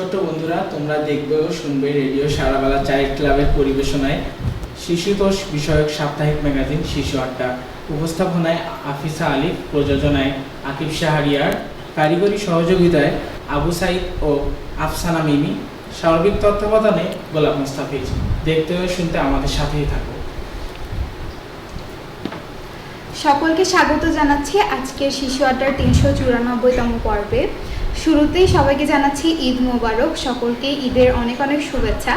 ছোট বন্ধুরা, তোমরা দেখবে ও শুনবে রেডিও সারাবেলা চাইল্ড ক্লাবের পরিবেশনায় শিশুতোষ বিষয়ক সাপ্তাহিক ম্যাগাজিন শিশু আড্ডা। উপস্থাপনায় আফিসা আলিফ, প্রযোজনায় আকিব শাহরিয়ার, কারিগরি সহযোগিতায় আবু সাইদ ও আফসানা মিমি, সার্বিক তত্ত্বাবধানে গোলাপ মুস্তাফিজ। দেখতে ও শুনতে আমাদের সাথেই থাকো। সকলকে স্বাগত জানাচ্ছি আজকের শিশু আড্ডার তিনশো চুরানব্বইতম পর্বে। শুরুতেই সবাইকে জানাচ্ছি ঈদ মোবারক সকলকে ঈদের অনেক অনেক শুভেচ্ছা।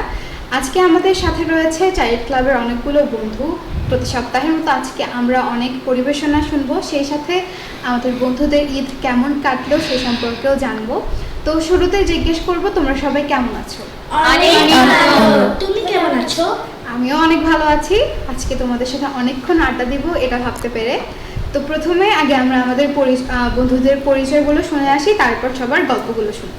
আজকে আমাদের সাথে রয়েছে চাইল্ড ক্লাবের অনেকগুলো বন্ধু। প্রতি সপ্তাহের মতো আজকে আমরা অনেক পরিবেশনা শুনব সেই সাথে আমাদের বন্ধুদের ঈদ কেমন কাটলো সে সম্পর্কেও জানব। তো শুরুতে জিজ্ঞেস করব তোমরা সবাই কেমন আছো? তুমি কেমন আছো? আমিও অনেক ভালো আছি। আজকে তোমাদের সাথে অনেকক্ষণ আড্ডা দিব এটা ভাবতে পেরে। তো প্রথমে আগে আমরা আমাদের বন্ধুদের পরিচয়গুলো শুনে আসি তারপর সবার গল্পগুলো শুনব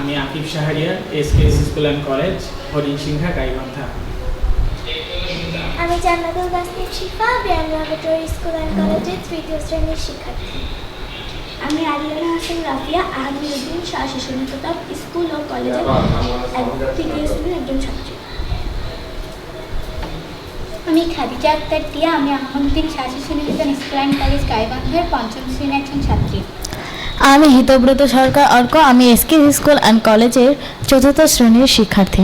আমি Akib Shahriar S school and college Harin Singha Gaibandha আমি জান্নাতুল বাসিম শিফা বিয়াম ল্যাবরেটরি স্কুল অ্যান্ড কলেজের তৃতীয় শ্রেণির শিক্ষার্থী আমি আলিয়ানা হাসান রাফিয়া আহমদুদ্দিন শাহ শিশু নিকেতন স্কুল ও কলেজের তৃতীয় শ্রেণির একজন ছাত্রী আমি খাদিজা আক্তার টিয়া আমি আহমদুদ্দিন শাশিস নিকেতন স্কুল কলেজ গাইবান্ধার পঞ্চম শ্রেণির একজন ছাত্রী। আমি হিতব্রত সরকার অর্ক আমি এসকে স্কুল অ্যান্ড কলেজের চতুর্থ শ্রেণির শিক্ষার্থী।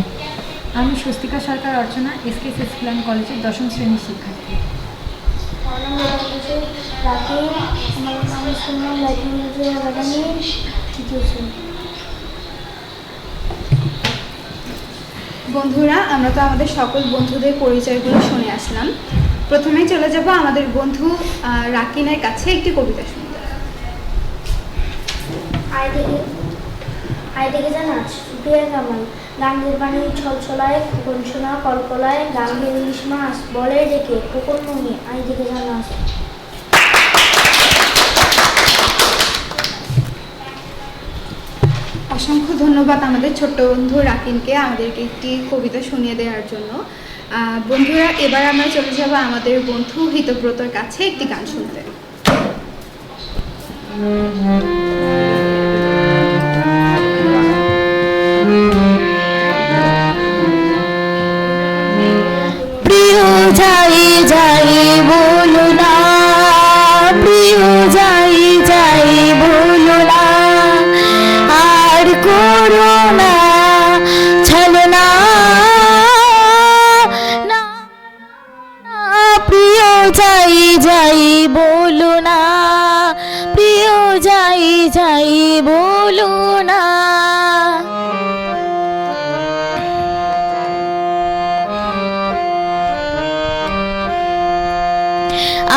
আমি Swastika Sarkar Archana SKS school and কলেজের দশম শ্রেণির শিক্ষার্থী। আমার নাম রাকিব আমার নাম সুন্নাম লাইফ একাডেমি তৃতীয় শ্রেণি বন্ধুরা, আমরা তো আমাদের সকল বন্ধুদের পরিচয়গুলো শুনে আসলাম। প্রথমেই চলে যাব আমাদের বন্ধু রাকিনের কাছে একটি কবিতা শুনতে। আয় দেখে আয় দেখে জানাস সুপিয়া কামাল গাঙ্গের পানি ছলছলায় কঞ্চনা কলকলায় গাঙ্গের ইলিশ মাছ বলে ডেকে কোকর মনি আয় দেখে জানাস অসংখ্য ধন্যবাদ আমাদের ছোট্ট বন্ধু রাকিনকে আমাদেরকে একটি কবিতা শুনিয়ে দেওয়ার জন্য। বন্ধুরা, এবার আমরা চলে যাব আমাদের বন্ধু হিতব্রতর কাছে একটি গান শুনতে। প্রিয় যাই যাই যাই যাই বলো না প্রিয় যাই যাই বলো না।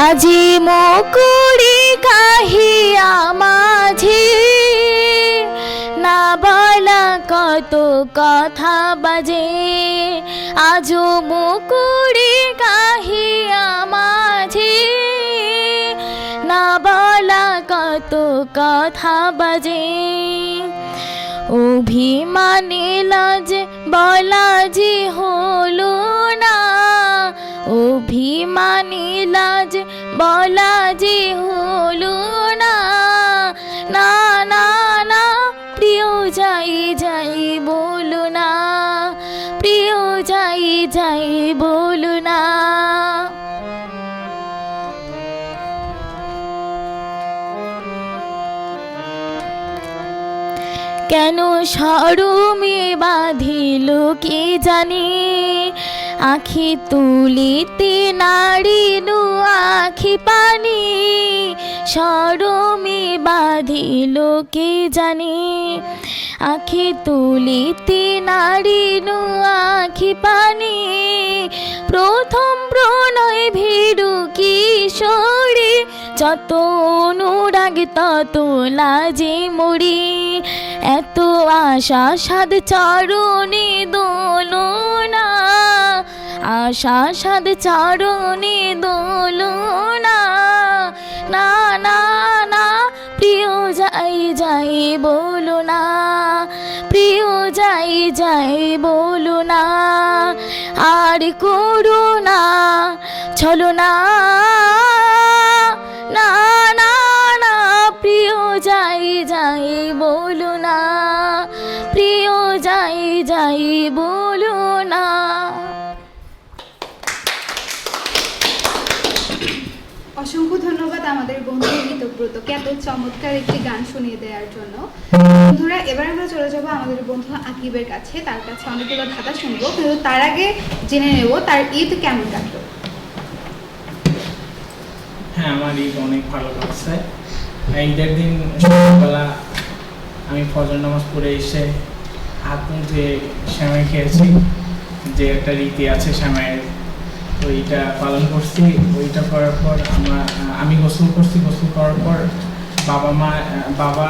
আজি মকুড়ি কাহিয়া মাঝে না কত কথা বাজে। আজও মুকুড়ি কাহিয়া মাঝে না বলা কত কথা বাজে। অভিমানে লাজ বলা যে হলো না। অভিমানী লাজ বলা যে হলো না না। কেন সরমে বাঁধিল কে জানে? আখি তুলিতে নাড়িনু আখি পানি। সরমে বাঁধিল কে জানে? আখি তুলিতে নাড়িনু আখি পানি। প্রথম প্রণয় ভীড়ু কিশোরী যত অনুরাগ, তত লাজে মরি এত আশা সাদ চরণে দোলনা আশা সাদ চরণে দোলনা না না না, প্রিয় যাই যাই বলো না। প্রিয় যাই যাই বলো না। আর করো না, চলো না। আমাদের বন্ধু মিতব্রতকে এত চমৎকার একটি গান শুনিয়ে দেওয়ার জন্য। বন্ধুরা, এবার আমরা চলে যাব আমাদের বন্ধু আকিবের কাছে। তার কাছে অনেকগুলো ধাঁধা শুনব, কিন্তু তার আগে জেনে নেব তার ঈদ কেমন কাটলো। হ্যাঁ আমার ঈদ অনেক ভালো কাটছে। ঈদের দিন সকালবেলা আমি ফজর নামাজ পড়ে এসে হাত মুখ ধুয়ে শ্যামাই খেয়েছি। যে একটা রীতি আছে শ্যামাইয়ের ওইটা পালন করছি ওইটা করার পর আমরা আমি গোসল করছি গোসল করার পর বাবা মা বাবা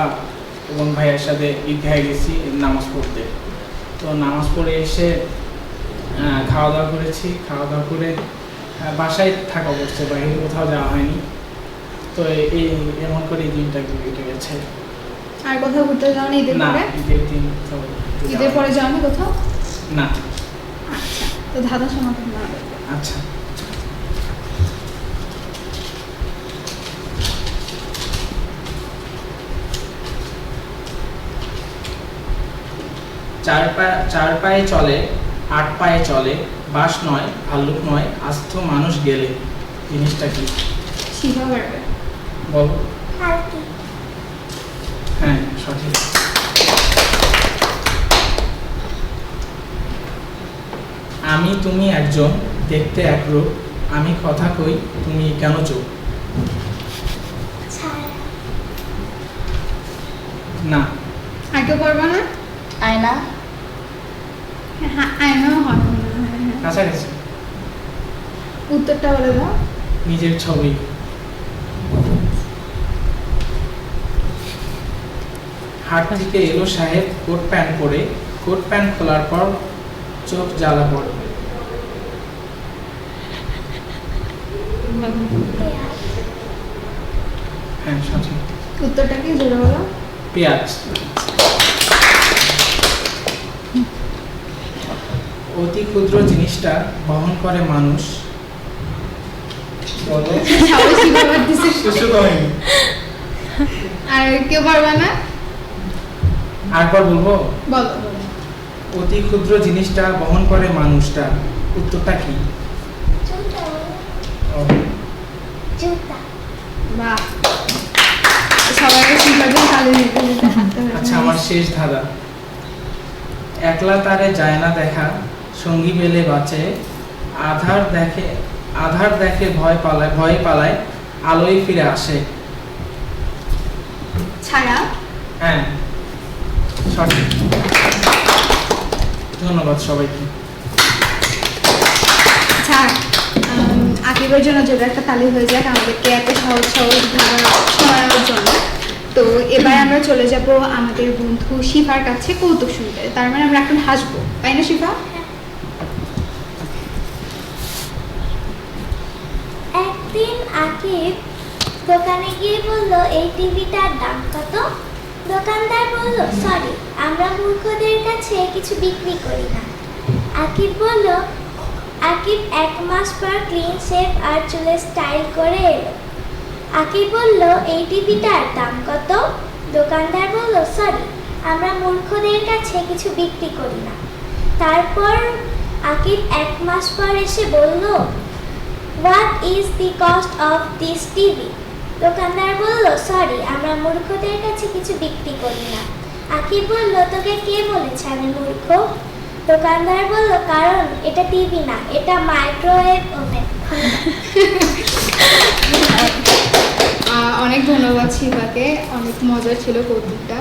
এবং ভাইয়ের সাথে ঈদগাহে গেছি নামাজ পড়তে। তো নামাজ পড়ে এসে খাওয়া দাওয়া করেছি খাওয়া দাওয়া করে বাসায় থাকা করছে বাইরে কোথাও যাওয়া হয়নি। তো এই এমন করে এই দিনটা কেটে গেছে। আর কোথাও ঘুরতে ঈদের না পরে? ঈদের দিন তো ঈদের পরে কোথাও? না। আচ্ছা তো ধাঁধা শোনাতে না। আচ্ছা। চার পায়ে চার পায়ে চলে আট পায়ে চলে বাস নয় ভাল্লুক নয় আস্থ মানুষ গেলে। জিনিসটা কি? বল। হ্যাঁ সঠিক। আমি তুমি একজন দেখতে একরূপ আমি কথা কই তুমি কেন চোখ না। আগে কেউ পারবে না? আয়না। হ্যাঁ আয়নাও হয়। কাছাকাছি। উত্তরটা বলে দাও। নিজের ছবি। হাট থেকে এলো সাহেব কোট প্যান্ট পরে। কোট প্যান্ট খোলার পর চোখ জ্বালা পড়ে। হ্যাঁ সঠিক উত্তরটা কি জোরে বলো পেঁয়াজ। অতি ক্ষুদ্র জিনিসটা বহন করে মানুষ। আর কেউ পারবে না? আরেকবার বলব? বলো। অতি ক্ষুদ্র জিনিসটা বহন করে মানুষটা উত্তরটা কি? বাহ। সবাইকে আচ্ছা আমার শেষ ধাঁধা একলা তারে যায় না দেখা সঙ্গী পেলে বাঁচে। আধার দেখে আধার দেখে ভয় পালায় ভয়ে পালায় আলোয় ফিরে আসে। ছাড়া? হ্যাঁ। সঠিক। ধন্যবাদ সবাইকে। উম, আকিবের জন্য যদি একটা তালি হয়ে যাক আমাদেরকে এত সহজ সহজ শোনানোর জন্য। তো এবার আমরা চলে যাব আমাদের বন্ধু শিফার কাছে কৌতুক শুনতে। তার মানে আমরা এখন হাসবো, তাই না শিফা? একদিন আকিব দোকানে গিয়ে বলল, এই টিভিটার দাম কত? দোকানদার বলল, সরি, আমরা মূর্খদের কাছে কিছু বিক্রি করি না। আকিব বলল আকিব এক মাস পর ক্লিন শেভ আর চুলের স্টাইল করে এলো। আকিব বলল, এই টিভিটার দাম কত? দোকানদার বলল, সরি, আমরা মূর্খদের কাছে কিছু বিক্রি করি না। তারপর আকিব এক মাস পর এসে বলল what is the cost of this TV দোকানদার বলল, সরি, আমরা মূর্খদের কাছে কিছু বিক্রি করি না। আকিব বলল, তোকে কে বলেছে আমি মূর্খ? দোকানদার বলল কারণ এটা টিভি না এটা মাইক্রোওয়েভ ওভেন অনেক ধন্যবাদ শিবাকে অনেক মজার ছিল কৌতুকটা।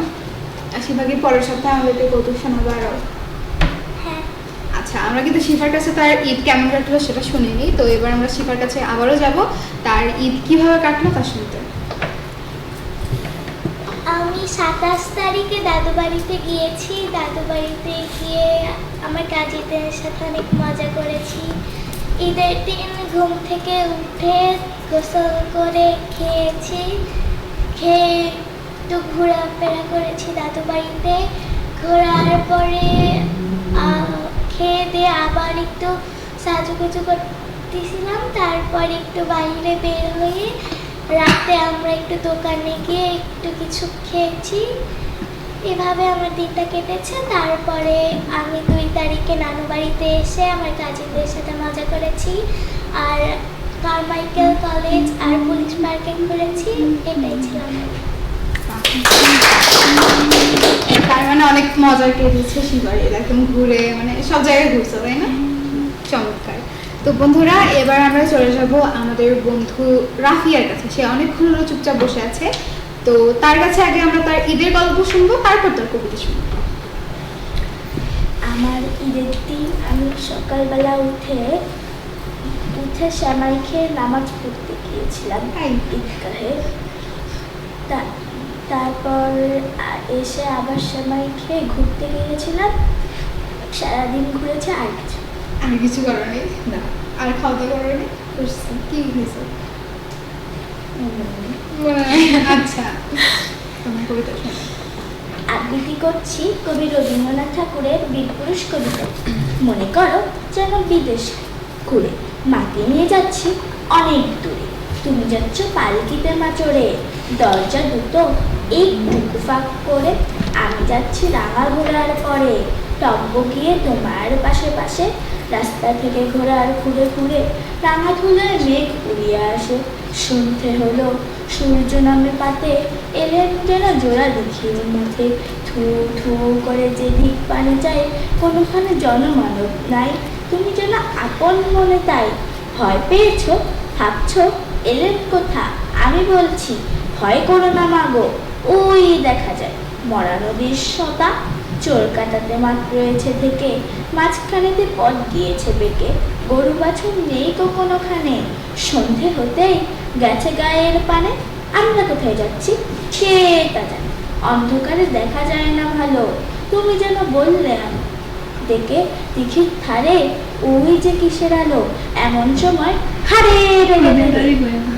আর শিবাকে পরের সপ্তাহে আমাদেরকে কৌতুক শোনাবো আরও হ্যাঁ। আচ্ছা আমরা কিন্তু শিফার কাছে তার ঈদ কেমন কাটলো সেটা শুনিনি তো এবার আমরা শিফার কাছে আবারও যাব। তার ঈদ কীভাবে কাটলো তা শুনতে। আমি সাতাশ তারিখে দাদু বাড়িতে গিয়েছি। দাদু বাড়িতে গিয়ে আমার কাজিদের সাথে অনেক মজা করেছি। ঈদের দিন ঘুম থেকে উঠে গোসল করে খেয়েছি। খেয়ে একটু ঘোরাফেরা করেছি দাদু বাড়িতে ঘোরার পরে খেয়ে দিয়ে আবার একটু সাজুগুজু করতেছিলাম। তারপর একটু বাইরে বের হয়ে রাতে আমরা একটু দোকানে গিয়ে একটু কিছু খেয়েছি। এভাবে আমার দিনটা কেটেছে। তারপরে আমি দুই তারিখে নানু বাড়িতে এসে আমার কাজিনদের সাথে মজা করেছি। আর কারমাইকেল কলেজ আর পুলিশ পার্কে ঘুরেছি এটাই ছিল তার মানে অনেক মজা কেটেছে শিবারে একদম ঘুরে মানে সব জায়গায় ঘুরছে, তাই না? চমৎকার। তো বন্ধুরা এবার আমরা চলে যাব আমাদের বন্ধু রাফিয়ার কাছে। সে অনেকক্ষণ হলো চুপচাপ বসে আছে। তো তার কাছে আগে আমরা তার ঈদের গল্প শুনব তারপর তার কবিতা শুনব। আমার ঈদের দিন আমি সকালবেলা উঠে উঠে শ্যামাই খেয়ে নামাজ পড়তে গিয়েছিলাম? ঈদগাহে। তারপর এসে আবার শ্যামাই খেয়ে ঘুরতে গিয়েছিলাম। সারাদিন ঘুরেছে আর কিছু আর কিছু করার নেই? না। আর খাওয়া দাওয়া করার নেই? করছি কি হয়েছে? আচ্ছা। তোমার কবিতা শোনো। আবৃত্তি করছি কবি রবীন্দ্রনাথ ঠাকুরের বীরপুরুষ কবিতা। মনে করো যেন বিদেশ ঘুরে মাকে নিয়ে যাচ্ছি অনেক দূরে। তুমি যাচ্ছ পালকিতে মা চড়ে, দরজা দুটো একটুকু ফাঁক করে। আমি যাচ্ছি রাঙা ঘোড়ার পরে টম্ব গিয়ে তোমার পাশে পাশে। রাস্তা থেকে ঘোড়ার ঘুরে ঘুরে রাঙা ধুলায় মেঘ উড়িয়ে আসে। সন্ধে হলো, সূর্য নামে পাতে এলেন যেন জোড়া দেখিয়ে মাঠে থু থু করে যে দিক পানে যায় কোনোখানে জনমানব নাই। তুমি যেন আপন মনে তাই ভয় পেয়েছ, ভাবছ, এলেন কোথা? আমি বলছি, ভয় করো না মাগো ওই দেখা যায়, মরা নদীর সতা চোর কাটাতে মাঠ রয়েছে থেকে মাঝখানেতে পথ গিয়েছে বেঁকে। গরু বাছুর নেই কো কোনোখানে সন্ধে হতেই গেছে গায়ের পানে। আমরা কোথায় যাচ্ছি? কে তা জানে। অন্ধকারে দেখা যায় না ভালো। তুমি যেন বললে আম- ডেকে দিঘির ধারে ওই যে কিসের আলো? এমন সময় হারে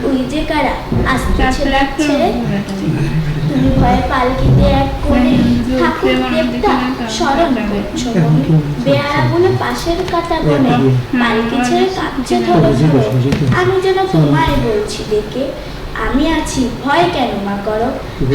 ওই যে কারা? আসতেছে ছেড়ে তুমি ভয়ে পালকিতে এক কোণে আমি যেন তোমায় বলছি ডেকে আমি আছি, ভয় কেন মা করো?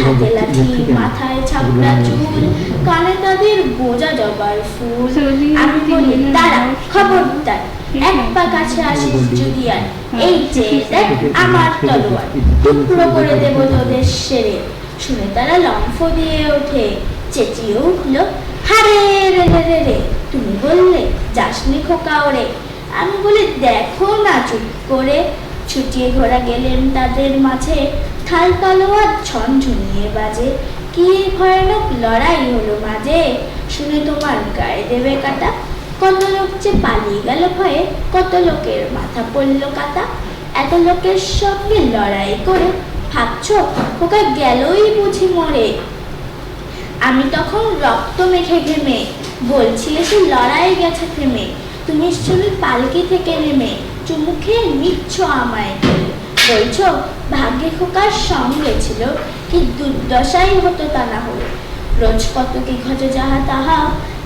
হাতে লাঠি, মাথায় ছাপড়া চুল, কানে তাদের গোজা জবার ফুল। আমি বলি, দাঁড়া, খবরদার, এক পা কাছে আসিস যদি আর। এই যে, দেখ আমার তলোয়ার। টুকরো করে দেব তোদের সেরে। শুনে তারা লম্ফ দিয়ে ওঠে। চেঁচিয়ে উঠল হারে, রে রে রে রে, তুমি বললে যাসনি খোকা ওরে। আমি বলি, দেখো না চুপ করে। ছুটিয়ে ঘোরা গেলেন তাদের মাঝে। ঠাল তলোয়ার ঝনঝনিয়ে বাজে। কি ভয়ানক লড়াই হলো মাঝে। শুনে তোমার গায়ে দেবে কাটা। কত লোক যে পালিয়ে গেল ভয়ে। কত লোকের মাথা পড়ল কাটা। এত লোকের সঙ্গে লড়াই করে। ভাবছ ওকে গেলই বুঝি মরে। আমি তখন রক্ত মেখে ঘেমে বলছিলে এসে লড়াই গেছে থেমে। তুমি শুনে পালকি থেকে নেমে চুমু খেয়ে নিচ্ছ আমায়। বলছো, ভাগ্যে খোকার সঙ্গে ছিল, কি দুর্দশাই হতো তা না হলো। রোজ কত কি ঘটে যাহা তাহা,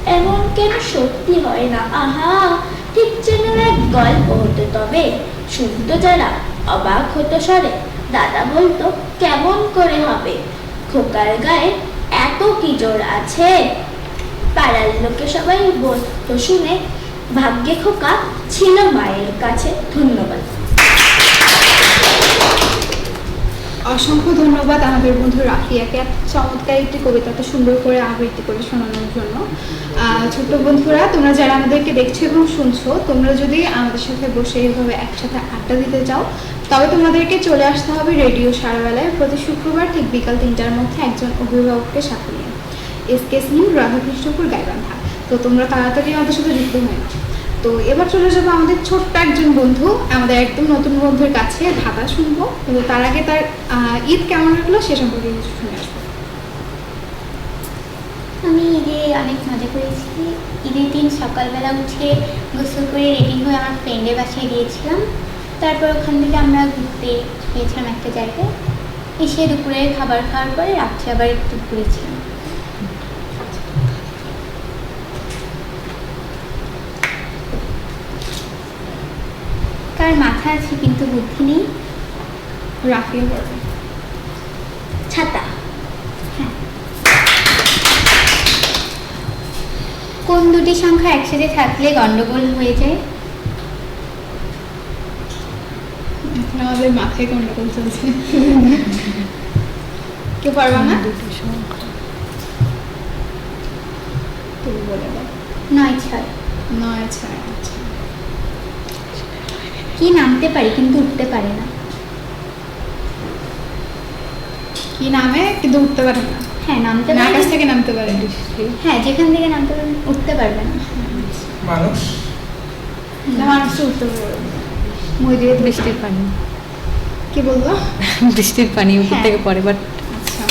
এমন কেন সত্যি হয় না? আহা, ঠিক যেন এক গল্প হতো তবে। শুনতো যারা, অবাক হতো স্বরে, দাদা বলতো, কেমন করে হবে? খোকার গায়ে এত কি জোর আছে? পাড়ার লোকে সবাই বলতো শুনে ভাগ্যে খোকা ছিল মায়ের কাছে ধন্যবাদ। অসংখ্য ধন্যবাদ আমাদের বন্ধু রাফিয়াকে এত চমৎকার একটি কবিতা এত সুন্দর করে আবৃত্তি করে শোনানোর জন্য। ছোট্ট বন্ধুরা, তোমরা যারা আমাদেরকে দেখছ এবং শুনছো, তোমরা যদি আমাদের সাথে বসে এইভাবে একসাথে আড্ডা দিতে চাও, তবে তোমাদেরকে চলে আসতে হবে রেডিও সারাবেলায় প্রতি শুক্রবার ঠিক বিকাল তিনটার মধ্যে একজন অভিভাবককে সাথে নিয়ে। SKS new, Radhakrishnapur, Gaibandha. তো তোমরা তাড়াতাড়ি আমাদের সাথে যুক্ত হয়ে তো এবার চলে যাব আমাদের ছোট্ট একজন বন্ধু, আমাদের একদম নতুন বন্ধুর কাছে ধাঁধা শুনব। কিন্তু তার আগে তার ঈদ কেমন লাগল সে সম্পর্কে কিছু শুনে আসব। আমি ঈদে অনেক মজা করেছি। ঈদের দিন সকালবেলা উঠে গোসল করে রেডি হয়ে আমার ফ্রেন্ডের বাসায় গিয়েছিলাম। তারপর ওখান থেকে আমরা ঘুরতে গিয়েছিলাম একটা জায়গায়। এসে দুপুরে খাবার খাওয়ার পরে রাত্রে আবার একটু ঘুরেছিলাম কার মাথা আছে কিন্তু বুদ্ধি নেই। রাফিয়া পড়বে ছাতা। কোন দুটি সংখ্যা একসাথে থাকলে গন্ডগোল হয়ে যায়? আমাদের মাথায় গন্ডগোল চলছে। কেউ পারবা না? তুমি বলে দাও। নয় ছয়। নয় ছয় আচ্ছা। কি নামতে পারি কিন্তু উঠতে পারে না। কি নামে কিন্তু উঠতে পারে না। হ্যাঁ নামতে না পারে। আকাশ থেকে নামতে পারে হ্যাঁ যেখান থেকে নামতে পারবেন উঠতে পারবে না। মানুষ? না মানুষ উঠতে পারবে ময়ূরের বৃষ্টির পানি। কি বলল? বৃষ্টির পানি উপর হ্যাঁ। থেকে পড়ে বাট আচ্ছা।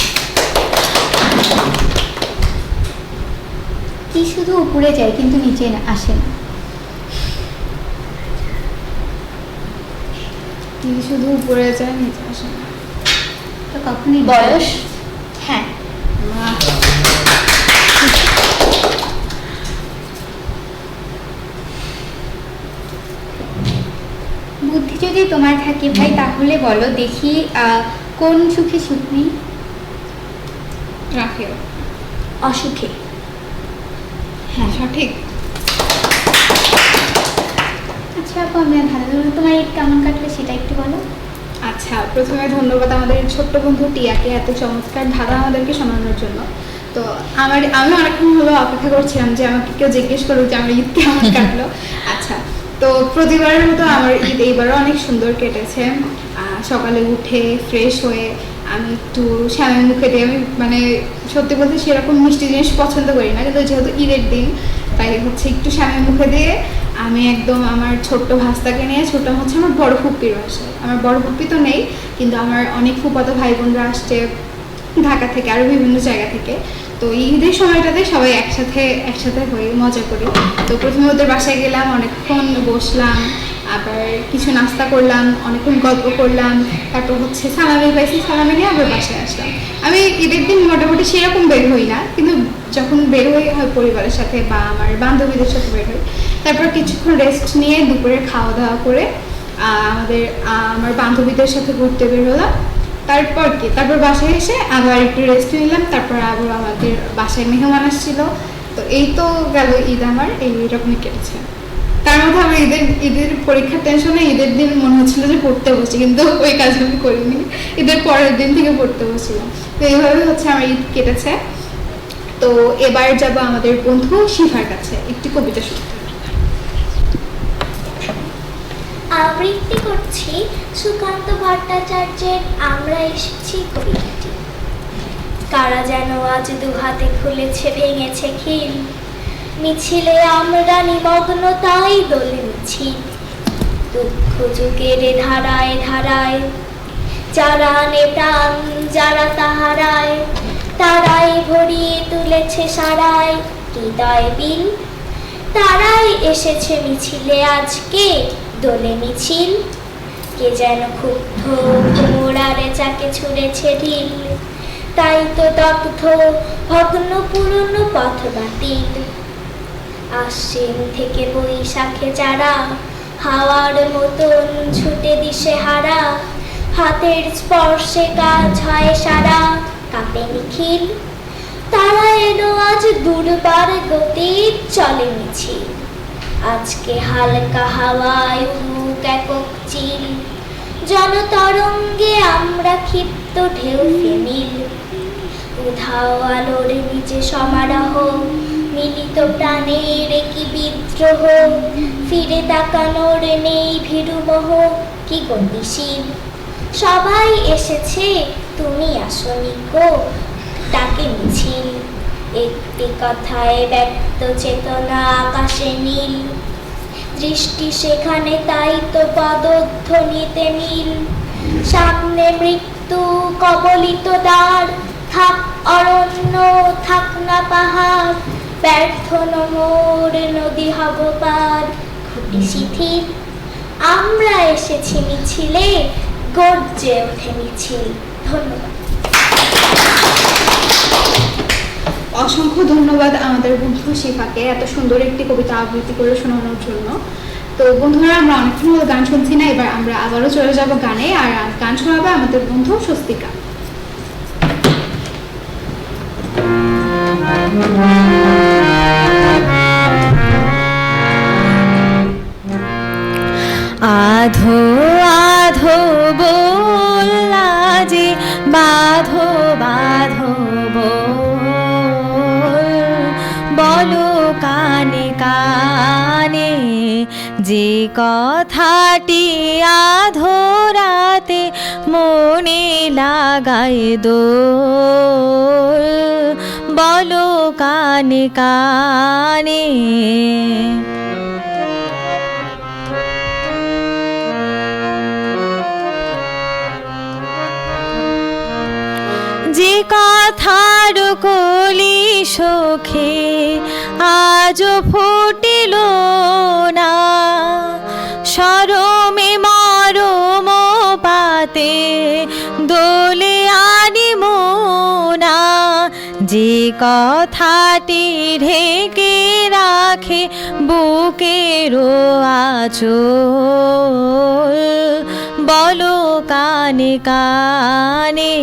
কি শুধু উপরে যায় কিন্তু নিচে আসে না। কি শুধু উপরে যায় নিচে আসে তো কখনই বয়স? হ্যাঁ। বুদ্ধি যদি তোমার থাকে ভাই তাহলে বলো দেখি আহ, কোন সুখে সুখ নেই? রাফিয়া অসুখে। হ্যাঁ। সঠিক। আচ্ছা আপু আমি লাগল। তোমার ঈদ কেমন কাটবে সেটা একটু বলো। আচ্ছা প্রথমে ধন্যবাদ আমাদের ছোট্ট বন্ধু টিয়াকে এত চমৎকার আমাদেরকে শোনানোর জন্য। তো আমার আমি অনেকক্ষণ হলো অপেক্ষা করছিলাম যে আমাকে কেউ জিজ্ঞেস করুক যে আমার ঈদ কেমন কাটলো। আচ্ছা তো প্রতিবারের মতো আমার ঈদ এইবারও অনেক সুন্দর কেটেছে। সকালে উঠে ফ্রেশ হয়ে আমি একটু শ্যামের মুখে দিয়ে আমি মানে সত্যি বলতে সেরকম মিষ্টি জিনিস পছন্দ করি না। কিন্তু যেহেতু ঈদের দিন তাই হচ্ছে একটু শ্যামের মুখে দিয়ে আমি একদম আমার ছোট্ট ভাস্তাকে নিয়ে ছোট হচ্ছে আমার বড় ফুপ্পির বাসায় আমার বড় ফুপ্পি তো নেই, কিন্তু আমার অনেক ফুপাতো ভাই বোনরা আসছে ঢাকা থেকে আরও বিভিন্ন জায়গা থেকে। তো ঈদের সময়টাতে সবাই একসাথে একসাথে হয়ে মজা করি। তো প্রথমে ওদের বাসায় গেলাম, অনেকক্ষণ বসলাম, আবার কিছু নাস্তা করলাম, অনেকক্ষণ গল্প করলাম, তারপর হচ্ছে সালামি পাইছি, সালামি নিয়ে আবার বাসায় আসলাম। আমি ঈদের দিন মোটামুটি সেরকম বের হই না, কিন্তু যখন বের হই, হয় পরিবারের সাথে বা আমার বান্ধবীদের সাথে বের হই। তারপর কিছুক্ষণ রেস্ট নিয়ে দুপুরে খাওয়া দাওয়া করে আমাদের আমার বান্ধবীদের সাথে ঘুরতে বের হলাম। তারপর কি? তারপর বাসায় এসে আবার একটু রেস্ট নিলাম, তারপর আবার আমাদের বাসায় মেহমান আসছিল। তো এই তো গেল ঈদ আমার এইরকমই কেটেছে। তার মধ্যে আমার ঈদের ঈদের পরীক্ষার টেনশনে ঈদের দিন মনে হচ্ছিল যে পড়তে বসি কিন্তু ওই কাজ আমি করিনি। ঈদের পরের দিন থেকে পড়তে বসছিলাম। তো এইভাবে হচ্ছে আমার ঈদ কেটেছে। তো এবার যাব আমাদের বন্ধু শিফার কাছে, একটি কবিতা শুনতে। আবৃত্তি করছি সুকান্ত ভট্টাচার্যের আমরা এসেছি কবিতাটি। কারা যেন আজ দু হাতে খুলেছে, ভেঙেছে খিল। মিছিলে আমরা নিমগ্ন, তাই দোলে মিছিল দুঃখ যুগের ধারায় ধারায়, যারা প্রাণ যারা তাহারায়, তারাই ভরিয়ে তুলেছে সারায় হৃদয় বিল। তারাই এসেছে মিছিলে আজকে। দোলে মিছিল। কে যেন ক্ষুব্ধ মোড়ারে যাকে ছুঁড়েছে ঢিল। তাই তো দগ্ধ ভগ্ন পুরনো পথ বাতিল। আশ্বিন থেকে বৈশাখে যারা হাওয়ার মতন ছুটে দিশে হারা, হাতের স্পর্শে কাজ হয় সারা, কাপে নিখিল। তারা এলো আজ দুর্বার গতির চলে মিছিল। আজকে হালকা হাওয়ায় উড়ুক একক চিল। জনতরঙ্গে আমরা ক্ষিপ্ত ঢেউ ফেমিল। উধাও আলোর নিচে সমারোহ, মিলিত প্রাণের কি বিদ্রোহ। ফিরে তাকানোর নেই ভীরুমোহ, কি গতিশীল সবাই এসেছে, তুমি আসনি গো ডাকে মিছিল। একটি কথায় ব্যক্ত চেতনা আকাশে নীল। দৃষ্টি সেখানে তাই তো পদধ্বনিতে নীল। সামনে মৃত্যু, কবলিত দ্বার, থাক অরণ্য, থাক না পাহাড়। ব্যর্থ নমোর নদী হব পার খুঁটি শিথিল। আমরা এসেছি মিছিলে, গর্জে ওঠে মিছিল। ধন্যবাদ। অসংখ্য ধন্যবাদ আমাদের বন্ধু শিফাকে এত সুন্দর একটি কবিতা আবৃত্তি করে শোনানোর জন্য। তো বন্ধুরা, আমরা অনেকক্ষণ হলো গান শুনছি না, এবার আমরা আবারও চলে যাব গানে, আর গান শোনাবে আমাদের বন্ধু স্বস্তিকা। আধো আধো বললা যে, বাধো বাধো যে কথাটি আধো রাতে মনে লাগায় দোল, বলো কানে কানে। যে কথার কলি সখে আজ ফুটিল না। সরমে মরম পাতে দোলে আনি না যে কথাটি ঢেকে রাখে বুকের আচল, বলো কানে কানে।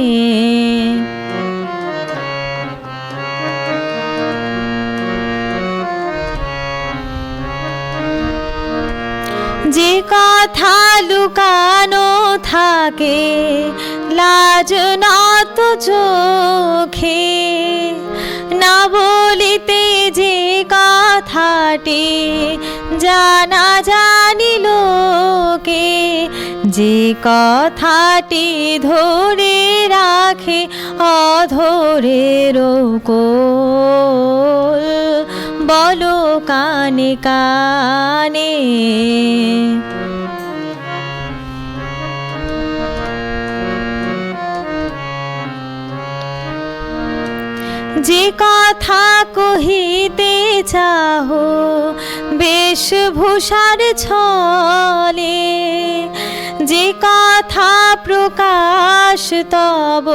কথা লুকানো থাকে, লাজ নত চোখে। না বলিতে যে কথাটি জানা জানিল কে যে কথাটি ধরে রাখে অধরের কোল। বলো কানে কানে। যে কথা কহিতে চাহো, বেশভূষার ছলে। যে কথা প্রকাশ তব,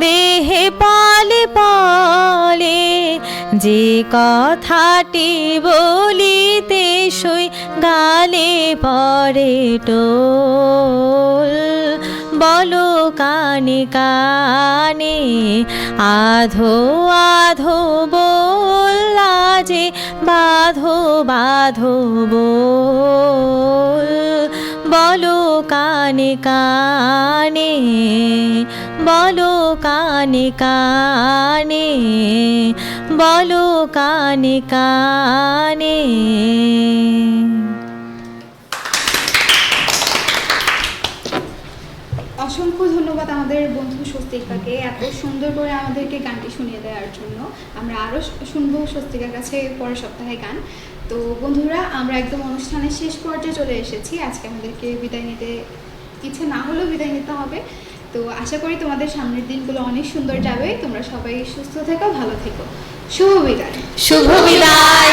দেহে পালে পালে। যে কথাটি বলিতে সই, গালে পরে টোল। বলো কানে কানে, আধো আধো বললা যে, বাধো বাধো বল। বলো কানে কানে, বলো কানে কানে, বলো কানে কানে। অসংখ্য ধন্যবাদ আমাদের বন্ধু স্বস্তিকাকে। এত সুন্দর করে আমাদেরকে গানটি শুনিয়ে দেওয়ার জন্য। আমরা আরও শুনব স্বস্তিকার কাছে পরের সপ্তাহে গান। তো বন্ধুরা, আমরা একদম অনুষ্ঠানের শেষ পর্যায়ে চলে এসেছি। আজকে আমাদেরকে বিদায় নিতে ইচ্ছে না হলেও বিদায় নিতে হবে। তো আশা করি তোমাদের সামনের দিনগুলো অনেক সুন্দর যাবে। তোমরা সবাই সুস্থ থেকো, ভালো থেকো। শুভ বিদায়। শুভ বিদায়।